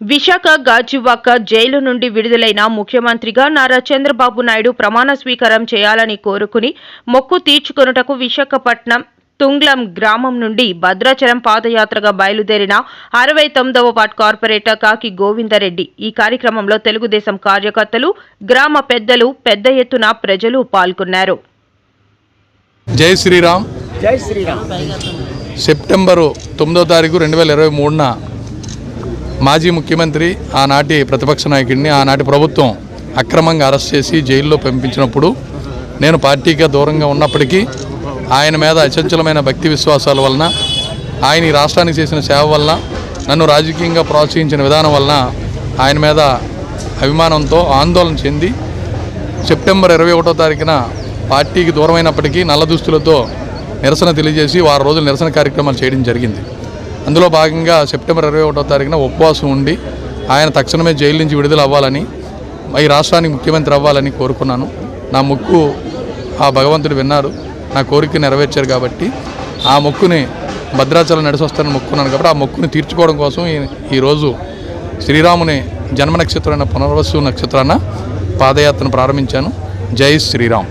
Visakha Gajuwaka jail నుండి విడుదలైన ముఖ్యమంత్రిగా నారా చంద్రబాబు నాయుడు ప్రమాణ స్వీకారం చేయాలని కోరుకుని మొక్కు తీర్చుకొనుటకు విశాఖపట్నం తుంగ్లం గ్రామం నుండి భద్రాచలం పాదయాత్రగా బయలుదేరిన అరవై తొమ్మిదవ వార్డ్ కార్పొరేటర్ కాకి గోవిందరెడ్డి. ఈ కార్యక్రమంలో తెలుగుదేశం కార్యకర్తలు గ్రామ పెద్దలు పెద్ద ఎత్తున ప్రజలు పాల్గొన్నారు. జై శ్రీరామ్. జై శ్రీరామ్. సెప్టెంబరు తొమ్మిదో తారీఖు రెండు వేల ఇరవై మూడున మాజీ ముఖ్యమంత్రి ఆనాటి ప్రతిపక్ష నాయకుడిని ఆనాటి ప్రభుత్వం అక్రమంగా అరెస్ట్ చేసి జైల్లో పంపించినప్పుడు నేను పార్టీగా దూరంగా ఉన్నప్పటికీ ఆయన మీద అచంచలమైన భక్తి విశ్వాసాల వలన ఆయన ఈ రాష్ట్రానికి చేసిన సేవ వలన నన్ను రాజకీయంగా ప్రోత్సహించిన విధానం వలన ఆయన మీద అభిమానంతో ఆందోళన చెంది సెప్టెంబర్ ఇరవై ఒకటో తారీఖున పార్టీకి దూరమైనప్పటికీ నల్ల దుస్తులతో నిరసన తెలియజేసి వారం రోజులు నిరసన కార్యక్రమాలు చేయడం జరిగింది. అందులో భాగంగా సెప్టెంబర్ ఇరవై ఒకటో తారీఖున ఉపవాసం ఉండి ఆయన తక్షణమే జైలు నుంచి విడుదల అవ్వాలని ఈ రాష్ట్రానికి ముఖ్యమంత్రి అవ్వాలని కోరుకున్నాను. నా మొక్కు ఆ భగవంతుడు విన్నారు. నా కోరిక నెరవేర్చారు కాబట్టి ఆ మొక్కుని భద్రాచలం నడిసొస్తానని మొక్కున్నాను కాబట్టి ఆ మొక్కుని తీర్చుకోవడం కోసం ఈ- ఈరోజు శ్రీరాముని జన్మ నక్షత్రమైన పునర్వసు నక్షత్రాన పాదయాత్రను ప్రారంభించాను. జై శ్రీరామ్.